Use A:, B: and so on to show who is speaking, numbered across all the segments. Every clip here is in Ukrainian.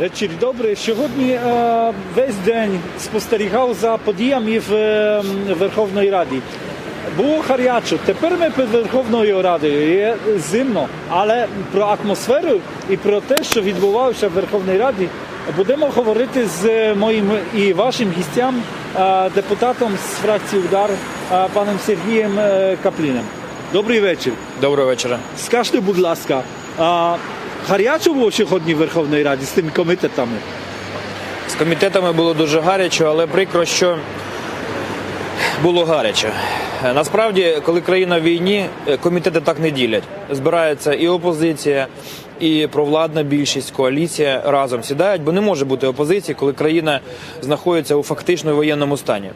A: Вечір добрий. Сьогодні е, весь день спостерігав за подіями в е, Верховній Раді. Було гарячо. Тепер ми під Верховною Радою. Є зимно, але про атмосферу і про те, що відбувалося в Верховній Раді, будемо говорити з моїм і вашим гістям, е, депутатом з фракції Удар, е, паном Сергієм Капліним. Добрий вечір.
B: Доброго вечора.
A: Скажіть, будь ласка, гарячо було сьогодні в Верховній Раді з тими комітетами?
B: З комітетами було дуже гаряче, але прикро, що було гаряче. Насправді, коли країна в війні, е, комітети так не ділять. Збирається і опозиція, і провладна більшість, коаліція разом сідають, бо не може бути опозиції, коли країна знаходиться у фактично воєнному стані.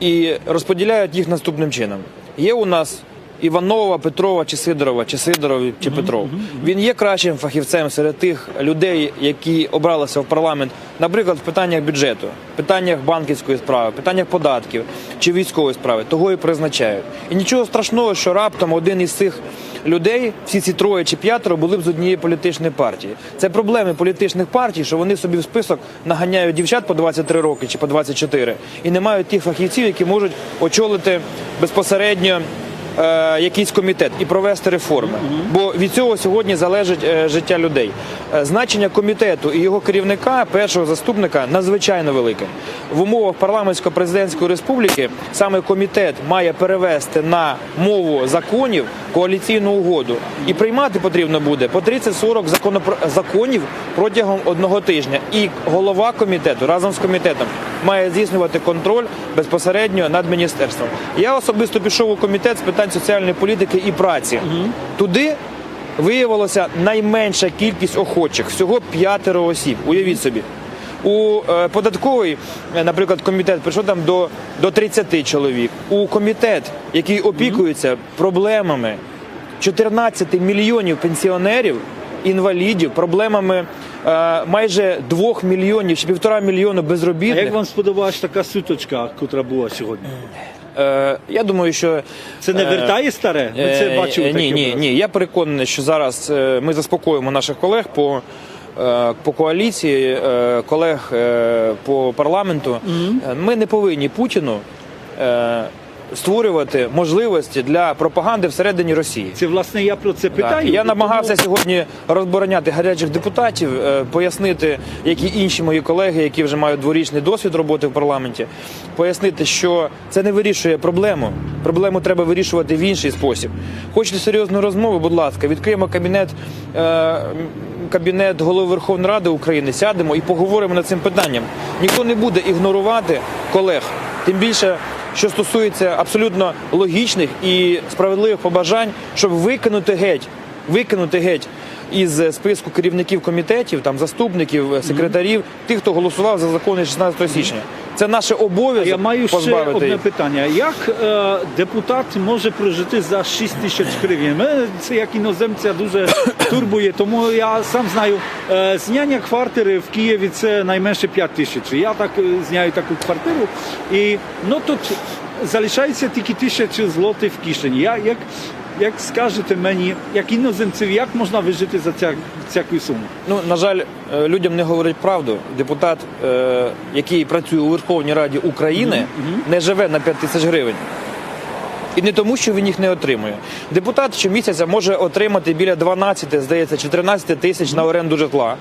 B: І розподіляють їх наступним чином. Є у нас Іванова, Петрова чи Сидорова, чи Сидоров, чи Петров. Він є кращим фахівцем серед тих людей, які обралися в парламент, наприклад, в питаннях бюджету, питаннях банківської справи, питаннях податків чи військової справи. Того і призначають. І нічого страшного, що раптом один із цих людей, всі ці троє чи п'ятеро, були б з однієї політичної партії. Це проблеми політичних партій, що вони собі в список наганяють дівчат по 23 роки чи по 24 і не мають тих фахівців, які можуть очолити безпосередньо е, якийсь комітет і провести реформи. Бо від цього сьогодні залежить е, життя людей. Е, значення комітету і його керівника, першого заступника, надзвичайно велике. В умовах парламентсько-президентської республіки саме комітет має перевести на мову законів коаліційну угоду. І приймати потрібно буде по 30-40 законопро- законів протягом одного тижня. І голова комітету разом з комітетом має здійснювати контроль безпосередньо над міністерством. Я особисто пішов у комітет з питань соціальної політики і праці. Туди виявилося найменша кількість охочих всього п'ятеро осіб. Уявіть собі. У е, податковий, е, наприклад, комітет прийшов там до, до 30 чоловік. У комітет, який опікується проблемами 14 мільйонів пенсіонерів, інвалідів, проблемами майже 2 мільйонів чи півтора мільйона
A: А як вам сподобалась така суточка, яка була сьогодні?
B: Е, я думаю, що
A: Це не
B: е,
A: вертає старе? Ми це
B: Е. Ні, ні, ні. Я переконаний, що зараз е, ми заспокоїмо наших колег по, е, по коаліції, е, колег е, по парламенту. Е, Ми не повинні Путіну е, створювати можливості для пропаганди всередині Росії.
A: Це власне я про це
B: Так.
A: питаю.
B: Я
A: Тому-
B: намагався сьогодні розбороняти гарячих депутатів, е, пояснити, як і інші мої колеги, які вже мають дворічний досвід роботи в парламенті, пояснити, що це не вирішує проблему. Проблему треба вирішувати в інший спосіб. Хочете серйозну розмову? Будь ласка, відкриємо кабінет. е, Кабінет голови Верховної Ради України сядемо і поговоримо над цим питанням. Ніхто не буде ігнорувати колег, тим більше, що стосується абсолютно логічних і справедливих побажань, щоб викинути геть, викинути геть із списку керівників комітетів, там заступників, секретарів, тих, хто голосував за закони 16 січня. Це наше обов'язок
A: Я маю ще
B: позбавити
A: одне
B: їх.
A: питання. Як е, депутат може прожити за 6 тисяч гривень? Мене це як іноземця дуже турбує, тому я сам знаю, е, зняння квартири в Києві це найменше 5 тисяч. Я так е, зняю таку квартиру, і ну тут залишається тільки тисяча злотих в кишені. Я, як, як скажете мені, як іноземцеві, як можна вижити за ця, цяку суму?
B: Ну, на жаль, е, людям не говорять правду. Депутат, е, який працює у Верховній Раді України, не живе на 5 тисяч гривень. І не тому, що він їх не отримує. Депутат щомісяця може отримати біля 12, здається, 14 тисяч на оренду житла.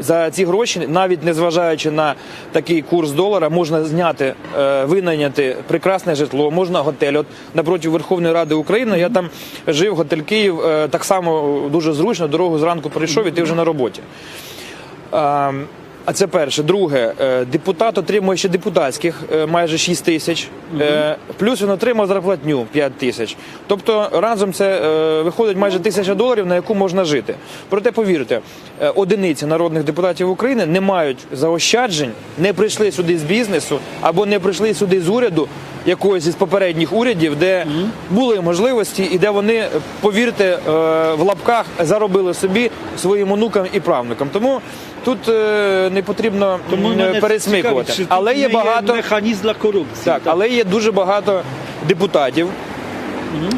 B: За ці гроші, навіть не зважаючи на такий курс долара, можна зняти, е, винайняти прекрасне житло, можна готель. От напроти Верховної Ради України я там жив, готель Київ, е, так само дуже зручно, дорогу зранку прийшов і ти вже на роботі. А, це перше. Друге, е, депутат отримує ще депутатських е, майже 6 тисяч, Е, плюс він отримав зарплатню 5 тисяч. Тобто разом це виходить майже тисяча доларів, на яку можна жити. Проте повірте, одиниці народних депутатів України не мають заощаджень, не прийшли сюди з бізнесу або не прийшли сюди з уряду якогось із попередніх урядів, де були можливості і де вони, повірте, в лапках заробили собі своїм онукам і правнукам. Тому тут е, не потрібно
A: Тому
B: м,
A: мене
B: пересмикувати.
A: цікавить, чи
B: Але є
A: не
B: багато
A: механізм для корупції.
B: так, але є дуже багато депутатів,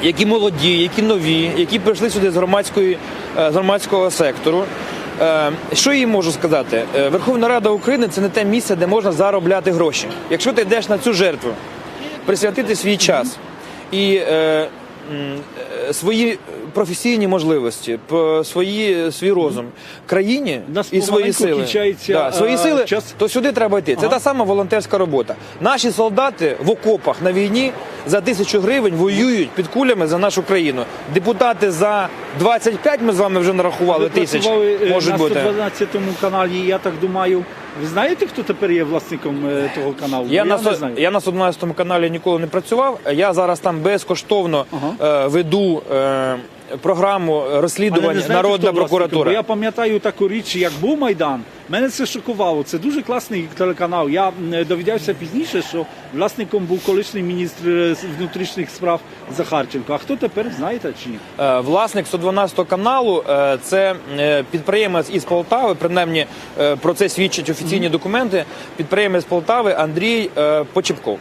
B: які молоді, які нові, які прийшли сюди з громадської е, з громадського сектору. Е, Що їй можу сказати? Е, Верховна Рада України це не те місце, де можна заробляти гроші. Якщо ти йдеш на цю жертву, присвятити свій час і е, свої професійні можливості, свої, свій розум країні
A: нас
B: і свої сили, да, свої
A: е,
B: сили,
A: час.
B: то сюди треба йти. Це
A: Ага.
B: та сама волонтерська робота. Наші солдати в окопах на війні за тисячу гривень воюють під кулями за нашу країну. Депутати за 25 ми з вами вже нарахували тисяч.
A: е,
B: Можуть
A: на
B: бути.
A: 112 каналі, я так думаю. Ви знаєте, хто тепер є власником е, того каналу?
B: Я,
A: Бо
B: на,
A: не знаю.
B: я на 112 каналі ніколи не працював. Я зараз там безкоштовно е, веду е, програму розслідувань
A: знаєте,
B: Народна прокуратура.
A: Я пам'ятаю таку річ, як був Майдан. Мене це шокувало. Це дуже класний телеканал. Я довідався пізніше, що власником був колишній міністр е, внутрішніх справ Захарченко. А хто тепер знаєте чи ні?
B: Е, Власник 112 каналу е, це підприємець із Полтави. Принаймні про це свідчать офіційні документи. Підприємець Полтави Андрій Почепков.